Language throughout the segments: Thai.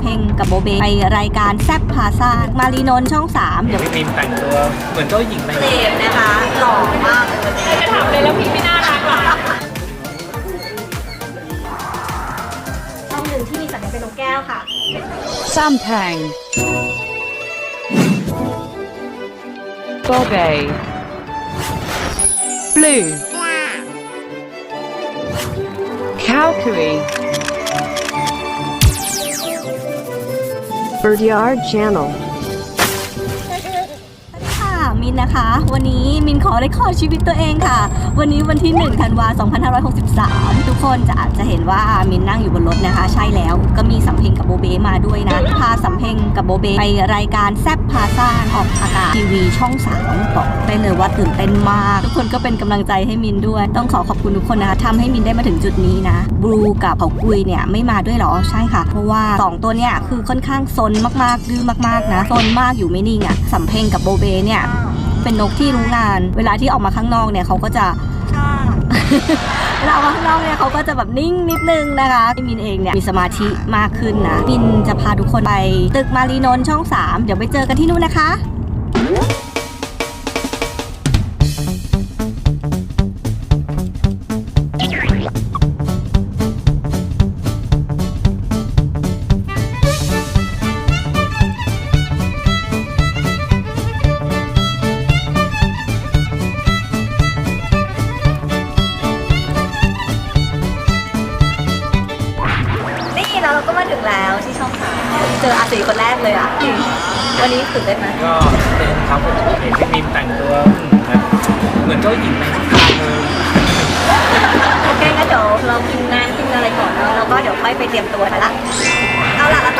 เพ็งกับโบเบไปรายการแซบพาซามารีนนท์ช่อง 3 เดี๋ยวพี่มินแต่งตัวเหมือนเจ้าหญิงเลยเฟรมนะคะหล่อมากเลยวันนี้จะถามเลยแล้วพี่ไม่น่ารักหรอช่องหนึ่งที่มีสัญญาเป็นนกแก้วค่ะ Sampang. Bobe. Blue. Calcary. Birdyard Channel. นนะคะ วันนี้มินขอได้ขอชีวิตตัวเองค่ะ วันนี้วันที่1ธันวา2563 ทุกคนจะอาจจะเห็นว่ามินนั่งอยู่บนรถนะคะ ใช่แล้วก็มีสำเพ็งกับโบเบมาด้วยนะ พาสำเพ็งกับโบเบไปรายการแซบพาซ่าออกอากาศทีวีช่อง3บอกได้เลยว่าตื่นเต้นมาก ทุกคนก็เป็นกำลังใจให้มินด้วย ต้องขอขอบคุณทุกคนนะคะทำให้มินได้มาถึงจุดนี้นะบลูกับเขากุยเนี่ยไม่มาด้วยเหรอใช่ค่ะ เพราะว่าสองตัวเนี่ยคือค่อนข้างซนมากๆดื้อมากๆนะซนมากอยู่ไม่นิ่งอะสำเพ็งกับโบเบเนี่ย เป็นนกที่รู้งาน เวลาที่ออกมาข้างนอกเนี่ยเขาก็จะเวลาออกมาข้างนอกเนี่ยเขาก็จะแบบนิ่งนิดนึงนะคะมินเองเนี่ยมีสมาธิมากขึ้นนะมินจะพาทุกคนไปตึกมารีนนท์ช่อง 3 เดี๋ยวไปเจอกันที่นู่นนะคะ วันนี้ตื่นเต้นไหมก็เป็นครับผมเห็นพี่มินแต่งตัวแบบเหมือนเจ้าหญิงในนิทานเลยโอเคงั้นเดี๋ยวเรากินน้ำกินอะไรก่อนเนอะแล้วก็เดี๋ยวค่อยไปเตรียมตัวกันละเอาล่ะแล้ว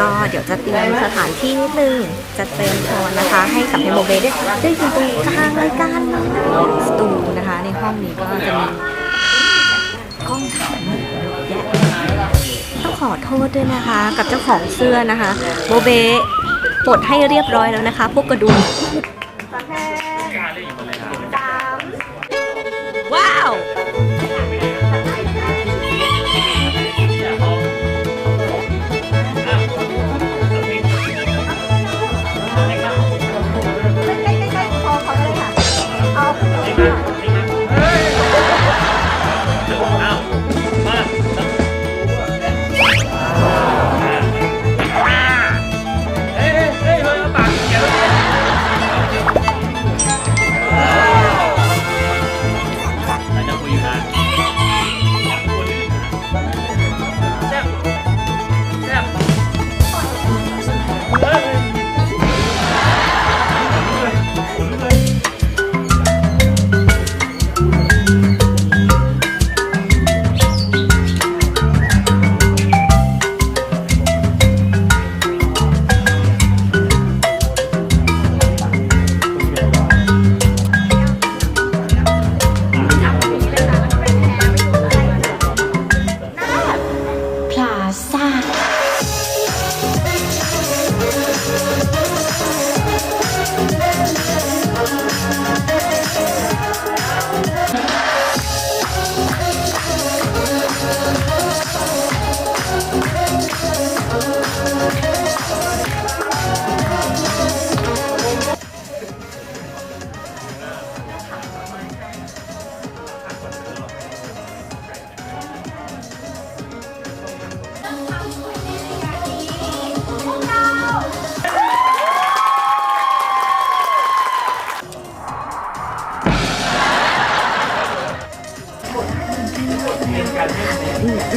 ก็เดี๋ยวจะเตรียมสถานที่นิดนึงจะเตรียมโซนนะคะ ให้กับเฮโมเบได้ได้อยู่ตรงกลางรายการสตูนะคะ ในห้องนี้ก็จะมีกล้องถ่ายรูปเยอะแยะต้องขอโทษด้วยนะคะ กับเจ้าของเสื้อนะคะ โบเบปลดให้เรียบร้อยแล้วนะคะ พวกกระดุม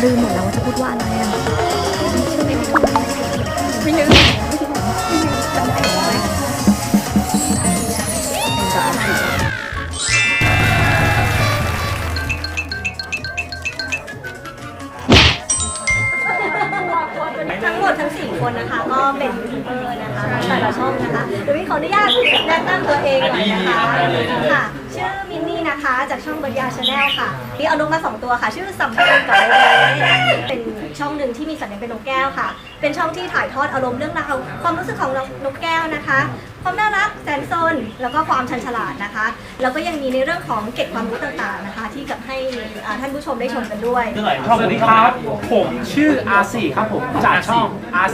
ลืมหมดแล้วว่าจะพูดว่าอะไรอะไม่นึกจำได้ไหมจะเอาผิดทั้งหมดทั้งสี่คนนะคะ ก็เป็น ต่ละช่องนะคะเดี๋ยวมินขออนุญาตแนะนำตัวเองหน่อยนะคะค่ะ ชื่อมินนี่นะคะจากช่องเบิร์ดยาชาแนลค่ะที่เอานกมาสองตัวค่ะ ชื่อสัมพันธ์กับโอเล่เป็นช่องหนึ่งที่มีสัญญาณเป็นนกแก้วค่ะ เป็นช่องที่ถ่ายทอดอารมณ์เรื่องราวความรู้สึกของนกแก้วนะคะ ความน่ารักแสนซนแล้วก็ความชันฉลาดนะคะ แล้วก็ยังมีในเรื่องของเก็บความรู้ต่างๆนะคะ ที่กับให้อ่าท่านผู้ชมได้ชมกันด้วย สวัสดีครับ ผมชื่ออาซีครับผมจากช่องอาซ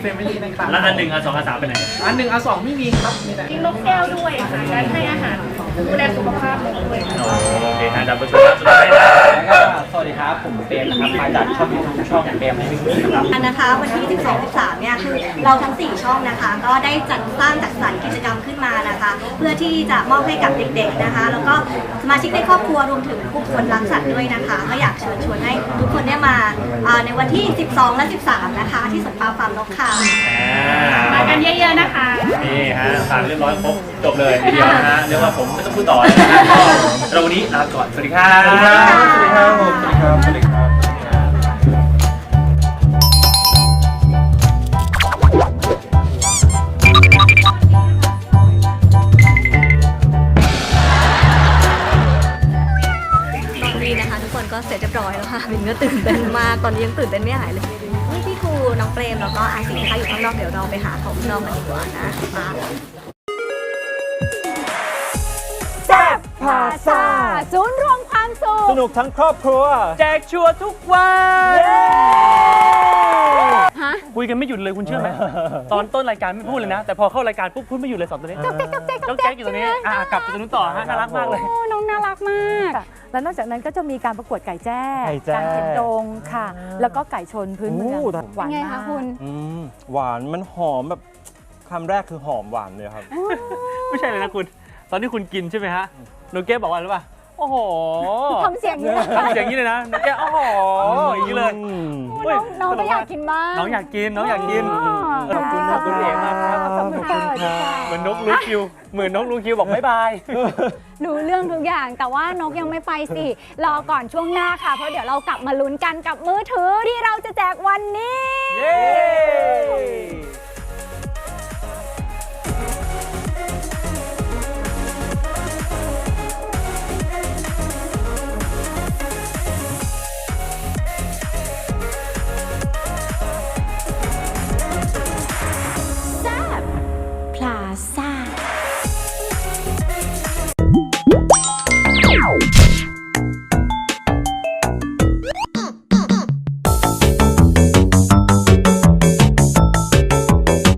เฟมิลี่นะครับแล้วอันหนึ่งอันสองอันสามเป็นไหนอันหนึ่งอันสองไม่มีครับมีแต่กินนกแก้วด้วยค่ะการให้อาหารดูแลสุขภาพนกด้วยค่ะโอเคฮะดับเบิลชนะสุดท้ายนะแล้ สวัสดีครับ ผมเปรมนะครับมาจากช่องยูทูบช่องเปรมในวิดีโอนะครับอันนะคะวันที่ 12 13 เนี่ยคือเราทั้ง 4 ช่องนะคะ ก็ได้จัดสร้างจัดสรรกิจกรรมขึ้นมานะคะ เพื่อที่จะมอบให้กับเด็กๆนะคะ แล้วก็สมาชิกในครอบครัวรวมถึงผู้คนรักสัตว์ด้วยนะคะ ก็อยากเชิญชวนให้ทุกคนได้มาอ่าในวันที่ 12 และ 13 นะคะ ที่สวนปาฟาร์มนกค่ะ กันเยอะๆนะคะ นี่ฮะผ่านเรียบร้อยครบจบเลยทีเดียวนะฮะเรียกว่าผมไม่ต้องพูดต่อเลยนะฮะก็เราวันนี้ลาก่อนสวัสดีครับ สวัสดีครับสวัสดีครับผมสวัสดีครับสวัสดีครับตอนนี้นะคะทุกคนก็เสร็จเรียบร้อยแล้วค่ะมินก็ตื่นเต้นมาก ตอนนี้ยังตื่นเต้นไม่หายเลยนี่พี่ครูน้อง เปรมแล้วก็อาซีนะคะอยู่ข้างนอกเดี๋ยวเราไปหาเขาข้างนอกกันดีกว่านะมาพาซาศูนย์รวมความสุขสนุกทั้งครอบครัว แจกชัวร์ทุกวันฮะคุยกันไม่หยุดเลยคุณเชื่อไหมตอนต้นรายการไม่พูดเลยนะ แต่พอเข้ารายการปุ๊บพูดไม่หยุดเลยสองตัวนี้จ๊อกแจ๊กจ๊อกแจ๊กจ๊จ้ออกงแจ๊แจ๊กกอยู่ตรงนี้อะกลับไปตรงนู้นต่อฮะน่ารักมากเลย มาก แล้วนอกจากนั้นก็จะมีการประกวดไก่แจ้ไก่แจ้ การเข็นดงค่ะ แล้วก็ไก่ชนพื้นเมืองโอ้หวานไงมาคะกคุณ อืมหวานมันหอมแบบคำแรกคือหอมหวานเลยครับ ไม่ใช่เลยนะคุณ ตอนที่คุณกินใช่ไหมฮะโนเก้บอกว่าอะไรรู้ป่ะโอ้โหทำเสียงนี้ทำเสียงอย่างนี้เลยนะโนเก้โอ้โหอย่างนี้เลยน้องน้องก็อยากกินบ้าง น้องอยากกินน้องอยากกิน อ๋อ ขอบคุณขอบคุณเอกมากครับ ขอบคุณค่ะเหมือนนกรู้คิว เหมือนนกรู้คิวบอกบ๊ายบาย รู้เรื่องทุกอย่างแต่ว่านกยังไม่ไปสิ รอก่อนช่วงหน้าค่ะ เพราะเดี๋ยวเรากลับมาลุ้นกันกับมือถือที่เราจะแจกวันนี้ เย้